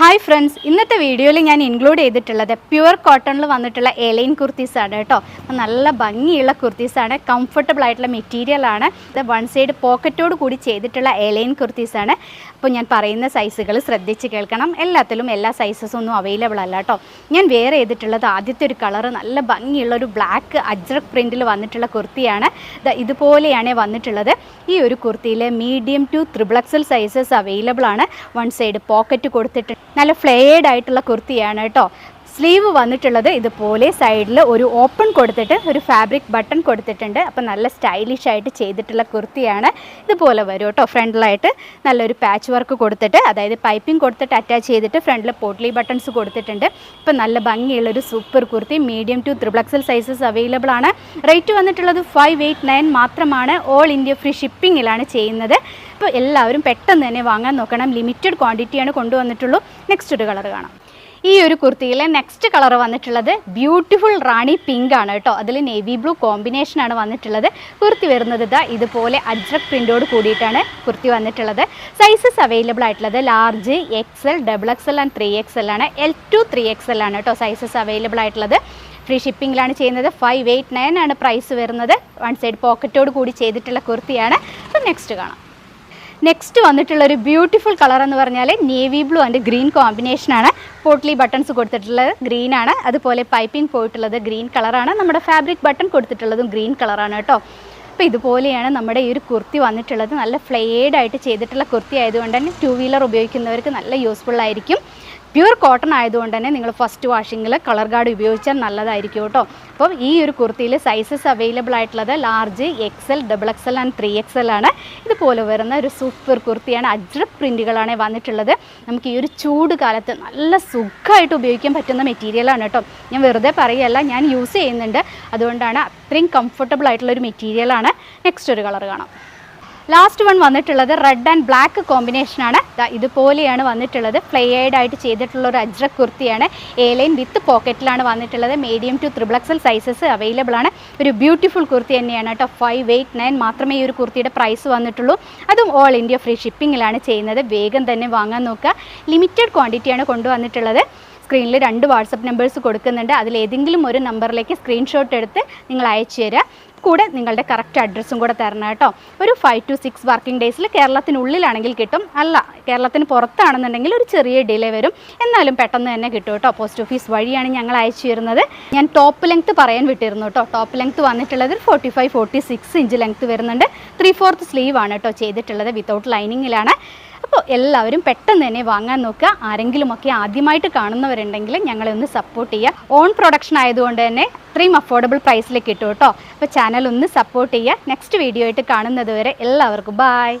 Hi friends ഇന്നത്തെ വീഡിയോയിൽ ഞാൻ ഇൻക്ലൂഡ് ചെയ്തിട്ടുള്ളത് പ്യുവർ കോട്ടണിൽ വന്നിട്ടുള്ള എലൈൻ കുർത്തീസാണ് കേട്ടോ. നല്ല ഭംഗിയുള്ള കുർത്തീസാണ് കംഫർട്ടബിൾ ആയിട്ടുള്ള മെറ്റീരിയൽ ആണ്. ഇത് വൺ സൈഡ് പോക്കറ്റോട് കൂടി ചെയ്തിട്ടുള്ള എലൈൻ കുർത്തീസാണ് അപ്പോൾ ഞാൻ പറയുന്ന സൈസുകൾ ശ്രദ്ധിച്ച് കേൾക്കണം. എല്ലാത്തിലും എല്ലാ സൈസസും ഒന്നും അവൈലബിൾ അല്ല കേട്ടോ. ഞാൻ വേറെ ചെയ്തിട്ടുള്ളത് ആദ്യത്തെ ഒരു കളർ നല്ല ഭംഗിയുള്ള ഒരു ബ്ലാക്ക് അജ്രക് പ്രിന്റിൽ വന്നിട്ടുള്ള കുർത്തിയാണ് ഇതുപോലെയാണ് വന്നിട്ടുള്ളത്. ഈ ഒരു കുർത്തിയിൽ medium to triple XL sizes available ആണ്. വൺ സൈഡ് പോക്കറ്റ് കൊടുത്തിട്ട് നല്ല ഫ്ലെയർഡ് ആയിട്ടുള്ള കുർത്തിയാണ് കേട്ടോ. സ്ലീവ് വന്നിട്ടുള്ളത് ഇതുപോലെ സൈഡിൽ ഒരു ഓപ്പൺ കൊടുത്തിട്ട് ഒരു ഫാബ്രിക് ബട്ടൺ കൊടുത്തിട്ടുണ്ട്. അപ്പോൾ നല്ല സ്റ്റൈലിഷ് ആയിട്ട് ചെയ്തിട്ടുള്ള കുർത്തിയാണ് ഇതുപോലെ വരും കേട്ടോ. ഫ്രണ്ടിലായിട്ട് നല്ലൊരു പാച്ച് വർക്ക് കൊടുത്തിട്ട് അതായത് പൈപ്പിംഗ് കൊടുത്തിട്ട് അറ്റാച്ച് ചെയ്തിട്ട് ഫ്രണ്ടിൽ പോട്ട്ലി ബട്ടൺസ് കൊടുത്തിട്ടുണ്ട്. ഇപ്പോൾ നല്ല ഭംഗിയുള്ളൊരു super kurti medium to triple XL sizes available ആണ്. റേറ്റ് വന്നിട്ടുള്ളത് ഫൈവ് എയ്റ്റ് നയൻ മാത്രമാണ്. ഓൾ ഇന്ത്യ ഫ്രീ ഷിപ്പിങ്ങിലാണ് ചെയ്യുന്നത്. അപ്പോൾ എല്ലാവരും പെട്ടെന്ന് തന്നെ വാങ്ങാൻ നോക്കണം. ലിമിറ്റഡ് ക്വാണ്ടിറ്റിയാണ് കൊണ്ടുവന്നിട്ടുള്ളൂ. നെക്സ്റ്റ് ഒരു കളർ കാണാം. ഈ ഒരു കുർത്തിയിലെ നെക്സ്റ്റ് കളർ വന്നിട്ടുള്ളത് ബ്യൂട്ടിഫുൾ റാണി പിങ്ക് ആണ് കേട്ടോ. അതിൽ നേവി ബ്ലൂ കോമ്പിനേഷൻ ആണ് വന്നിട്ടുള്ളത്. കുർത്തി വരുന്നത് ഇതാ ഇതുപോലെ അജ്രക് പ്രിന്റോട് കൂടിയിട്ടാണ് കുർത്തി വന്നിട്ടുള്ളത്. സൈസസ് അവൈലബിൾ ആയിട്ടുള്ളത് large XL double XL and three XL ആണ്. എൽ ടു ത്രീ എക്സൽ ആണ് കേട്ടോ സൈസസ് അവൈലബിൾ ആയിട്ടുള്ളത്. ഫ്രീ ഷിപ്പിങ്ങിലാണ് ചെയ്യുന്നത്. ഫൈവ് എയ്റ്റ് നയൻ ആണ് പ്രൈസ് വരുന്നത്. വൺ സൈഡ് പോക്കറ്റോട് കൂടി ചെയ്തിട്ടുള്ള കുർത്തിയാണ്. നെക്സ്റ്റ് കാണാം. നെക്സ്റ്റ് വന്നിട്ടുള്ള ഒരു ബ്യൂട്ടിഫുൾ കളർ എന്ന് പറഞ്ഞാൽ നേവി ബ്ലൂ ആൻഡ് ഗ്രീൻ കോമ്പിനേഷനാണ് പോട്ട്ലി ബട്ടൺസ് കൊടുത്തിട്ടുള്ളത് ഗ്രീൻ ആണ്. അതുപോലെ പൈപ്പിംഗ് പോയിട്ടുള്ളത് ഗ്രീൻ കളറാണ് നമ്മുടെ ഫാബ്രിക് ബട്ടൺ കൊടുത്തിട്ടുള്ളതും ഗ്രീൻ കളറാണ് കേട്ടോ. അപ്പോൾ ഇതുപോലെയാണ് നമ്മുടെ ഈ ഒരു കുർത്തി വന്നിട്ടുള്ളത്. നല്ല ഫ്ലെയർഡ് ആയിട്ട് ചെയ്തിട്ടുള്ള കുർത്തി ആയതുകൊണ്ട് തന്നെ ടു വീലർ ഉപയോഗിക്കുന്നവർക്ക് നല്ല യൂസ്ഫുൾ ആയിരിക്കും. പ്യുവർ കോട്ടൺ ആയതുകൊണ്ട് തന്നെ നിങ്ങൾ ഫസ്റ്റ് വാഷിങ്ങിൽ കളർ ഗാർഡ് ഉപയോഗിച്ചാൽ നല്ലതായിരിക്കും കേട്ടോ. അപ്പം ഈ ഒരു കുർത്തിയിൽ സൈസസ് അവൈലബിൾ ആയിട്ടുള്ളത് large XL double XL and three XL ആണ്. ഇതുപോലെ വരുന്ന ഒരു സൂപ്പർ കുർത്തിയാണ്. അജ്ര പ്രിന്റുകളാണ് വന്നിട്ടുള്ളത്. നമുക്ക് ഈ ഒരു ചൂട് കാലത്ത് നല്ല സുഖമായിട്ട് ഉപയോഗിക്കാൻ പറ്റുന്ന മെറ്റീരിയലാണ് കേട്ടോ. ഞാൻ വെറുതെ പറയല്ല ഞാൻ യൂസ് ചെയ്യുന്നുണ്ട്. അതുകൊണ്ടാണ് അത്രയും കംഫർട്ടബിൾ ആയിട്ടുള്ള ഒരു മെറ്റീരിയലാണ് നെക്സ്റ്റ് ഒരു കളർ കാണാം. ലാസ്റ്റ് വൺ വന്നിട്ടുള്ളത് റെഡ് ആൻഡ് ബ്ലാക്ക് കോമ്പിനേഷനാണ് ഇതുപോലെയാണ് വന്നിട്ടുള്ളത്. ഫ്ലെയേഡ് ആയിട്ട് ചെയ്തിട്ടുള്ള ഒരു അജ്രക് കുർത്തിയാണ്. എ ലൈൻ വിത്ത് പോക്കറ്റിലാണ് വന്നിട്ടുള്ളത്. Medium to triple XL sizes available ആണ്. ഒരു ബ്യൂട്ടിഫുൾ കുർത്തി തന്നെയാണ് കേട്ടോ. ഫൈവ് എയ്റ്റ് നയൻ മാത്രമേ ഈ ഒരു കുർത്തിയുടെ പ്രൈസ് വന്നിട്ടുള്ളൂ. അതും ഓൾ ഇന്ത്യ ഫ്രീ ഷിപ്പിങ്ങിലാണ് ചെയ്യുന്നത്. വേഗം തന്നെ വാങ്ങാൻ നോക്കുക. ലിമിറ്റഡ് ക്വാണ്ടിറ്റിയാണ് കൊണ്ടുവന്നിട്ടുള്ളത്. സ്ക്രീനിൽ രണ്ട് വാട്സപ്പ് നമ്പേഴ്സ് കൊടുക്കുന്നുണ്ട്. അതിൽ ഏതെങ്കിലും ഒരു നമ്പറിലേക്ക് സ്ക്രീൻഷോട്ട് എടുത്ത് നിങ്ങൾ അയച്ചു തരിക കൂടെ നിങ്ങളുടെ കറക്റ്റ് അഡ്രസ്സും കൂടെ തരണം കേട്ടോ. ഒരു ഫൈവ് ടു സിക്സ് വർക്കിംഗ് ഡേയ്സിൽ കേരളത്തിനുള്ളിലാണെങ്കിൽ കിട്ടും. അല്ല കേരളത്തിന് പുറത്താണെന്നുണ്ടെങ്കിൽ ഒരു ചെറിയ ഡിലേ വരും. എന്നാലും പെട്ടെന്ന് തന്നെ കിട്ടും കേട്ടോ. പോസ്റ്റ് ഓഫീസ് വഴിയാണ് ഞങ്ങൾ അയച്ചു തരുന്നത്. ഞാൻ ടോപ്പ് ലെങ്ത് പറയാൻ വിട്ടിരുന്നു കേട്ടോ. ടോപ്പ് ലെങ്ത് വന്നിട്ടുള്ളത് forty five forty six inch length വരുന്നുണ്ട്. ത്രീ ഫോർത്ത് സ്ലീവ് ആണ് കേട്ടോ ചെയ്തിട്ടുള്ളത്. വിത്തൗട്ട് ലൈനിങ്ങിലാണ് അപ്പോൾ എല്ലാവരും പെട്ടെന്ന് തന്നെ വാങ്ങാൻ നോക്കുക. ആരെങ്കിലുമൊക്കെ ആദ്യമായിട്ട് കാണുന്നവരുണ്ടെങ്കിൽ ഞങ്ങളെ ഒന്ന് സപ്പോർട്ട് ചെയ്യുക. ഓൺ പ്രൊഡക്ഷൻ ആയതുകൊണ്ട് തന്നെ അത്രയും അഫോർഡബിൾ പ്രൈസിൽ കിട്ടും കേട്ടോ. അപ്പോൾ ചാനൽ ഒന്ന് സപ്പോർട്ട് ചെയ്യുക. നെക്സ്റ്റ് വീഡിയോ ആയിട്ട് കാണുന്നത് വരെ എല്ലാവർക്കും ബായ്